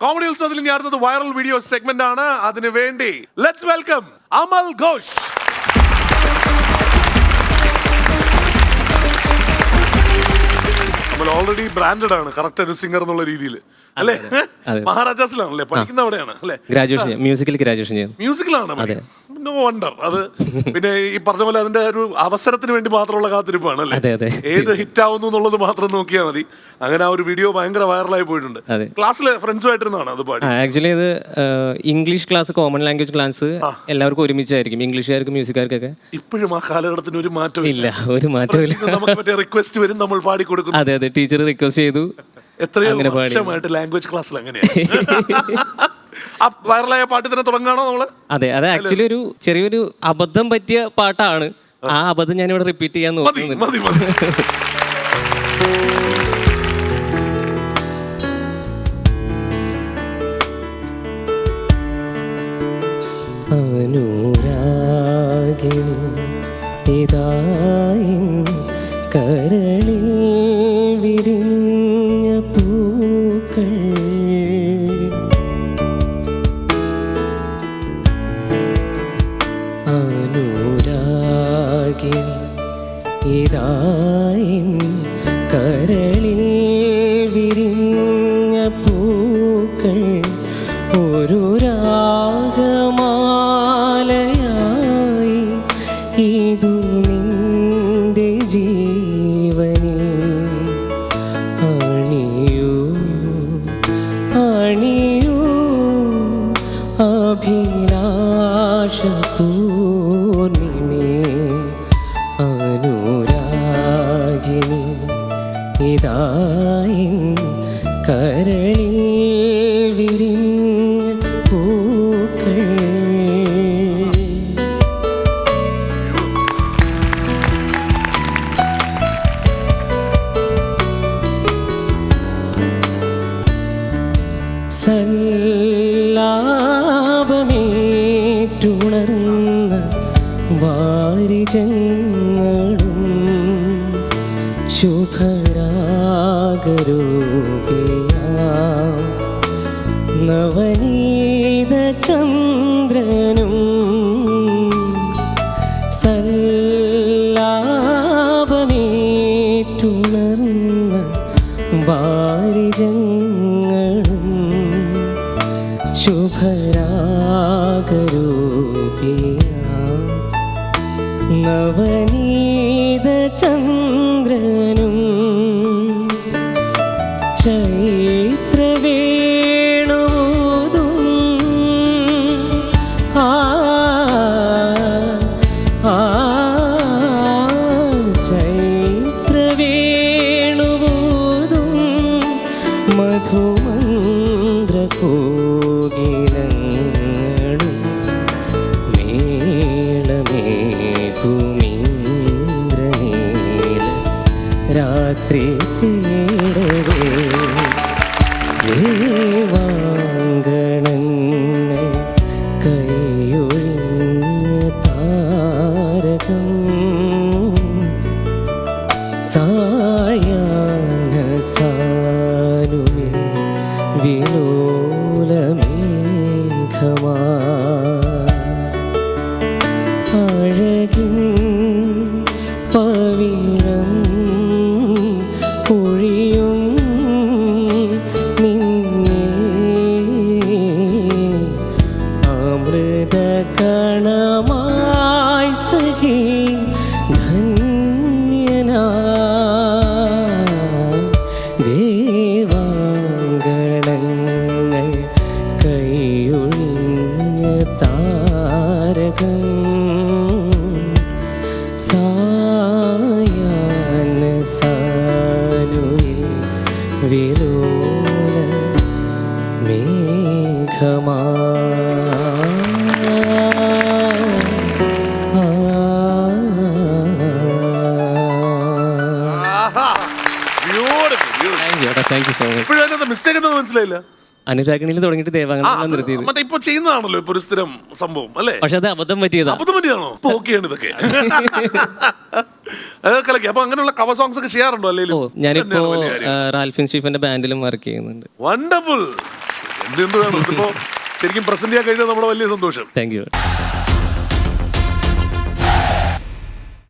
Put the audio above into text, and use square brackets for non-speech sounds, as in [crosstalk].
Comedy ഉത്സവത്തിൽ ഇനി അടുത്തത് വൈറൽ വീഡിയോ സെഗ്മെന്റ് ആണ്. അതിനു വേണ്ടി let's welcome Amal Ghosh already branded ആണ് കറക്റ്റ് ഒരു സിംഗർ എന്നുള്ള രീതിയിൽ. അല്ലേ? അതെ. മഹാരാജാസിലാണല്ലേ? പഠിക്കുന്ന അവിടെയാണ് അല്ലേ ഗ്രാജുവേഷൻ മ്യൂസിക്കൽ ഗ്രാജുവേഷൻ മ്യൂസിക്കിലാണ് നോ വണ്ടർ അത് പിന്നെ ഈ പറഞ്ഞ പോലെ അതിന്റെ ഒരു അവസരത്തിന് വേണ്ടി മാത്രമുള്ള കാത്തിരിപ്പാണ് അല്ലേ? അതെ. ഏത് ഹിറ്റ് ആവുന്നു എന്നുള്ളത് മാത്രം നോക്കിയാൽ മതി. അങ്ങനെ ആ ഒരു വീഡിയോ ഭയങ്കര വൈറലായി പോയിട്ടുണ്ട്. അതെ. ക്ലാസ്സിലെ ഫ്രണ്ട്സുമായിട്ടിരുന്നാണ് അത് പാടി? ആക്ച്വലി ഇത് English class common language class എല്ലാവർക്കും ഒരുമിച്ചായിരിക്കും. ഇംഗ്ലീഷുകാർക്കും മ്യൂസിക്കാർക്കൊക്കെ. ഇപ്പോഴും ആ കാലഘട്ടത്തിന് ഒരു മാറ്റം ഇല്ല. ഒരു മാറ്റം ഇല്ല. നമുക്ക് മറ്റേ റിക്വസ്റ്റ് വരും നമ്മൾ പാടി കൊടുക്കും. അതെ അതെ ടീച്ചർ റിക്വസ്റ്റ് ചെയ്തു. എത്രയോ വർഷമായിട്ട് ലാംഗ്വേജ് ക്ലാസ്സിൽ അങ്ങനെയാണ് ആ വൈറലായ പാട്ട് തന്നെ തുടങ്ങാണോ നമ്മൾ? അതെ അതെ ആക്ച്വലി ഒരു ചെറിയൊരു അബദ്ധം പറ്റിയ പാട്ടാണ്. ആ അബദ്ധം ഞാൻ ഇവിടെ റിപ്പീറ്റ് ചെയ്യാൻ മതി നോക്കുന്നുണ്ട്. മതി മതി. അനുരാഗിണി ഇതായി കരളിൽ വിരിഞ്ഞ കരളിൽ വിരിഞ്ഞ പൂക്കൾ ഒരു രാഗമാലയായി. ഇതു നിന്റെ ജീവനിൽ അണിയൂ അണിയൂ അഭിലാഷ ഇതായി കരളിൽ വിരിഞ്ഞ പൂക്കൾ. സല്ലാപമേറ്റുണർന്ന വാരിജങ്ങളും ശുഭരാഗരൂപിയ നവനീത ചന്ദ്രനും സല്ലാപമേറ്റുണർന്ന വാരിജങ്ങളും ശുഭരാഗരൂപിയ. നവനീത ചന്ദ്രനും മധുമന്ത്രകോകിലങ്ങളും മേളമേകുമിന്ദ്രനീല രാത്രി അഴകിൻ പവിഴം പൊഴിയും നിന്നിൽ അമൃത കണമായി സഖി ധന്യനാ. ദേവാങ്കണങ്ങൾ കൈയൊഴിഞ്ഞ താരകം മേഘമാ thank you so much mistake എന്താ മനസ്സിലായില്ല? അനുരാഗിണിയിൽ തുടങ്ങിയിട്ട് ആ, ദേവാംഗനാണ് അത് നിർത്തിയത്. മറ്റേ ഇപ്പൊ ചെയ്യുന്നതാണല്ലോ ഇപ്പൊ ഒരു സ്ഥിരം സംഭവം അല്ലേ? പക്ഷെ അത് അബദ്ധം പറ്റിയതാ. അബദ്ധം പറ്റിയാണോ ഇപ്പൊ ഓക്കെയാണ് ഇതൊക്കെ. [laughs] അതൊക്കെ കലക്കി. അപ്പൊ അങ്ങനെയുള്ള കവർ സോങ്സ് ഒക്കെ ചെയ്യാറുണ്ടോ ഓ അല്ലെങ്കിലും ഞാനിപ്പോ ആ, റാൽഫിൻ സ്റ്റീഫന്റെ ബാൻഡിലും വർക്ക് ചെയ്യുന്നുണ്ട്. വണ്ടർഫുൾ ഇത് എന്ത് വേണം ഇതിപ്പോ ശരിക്കും പ്രസന്റ് ചെയ്യാൻ കഴിഞ്ഞാൽ നമ്മുടെ വലിയ സന്തോഷം. Thank you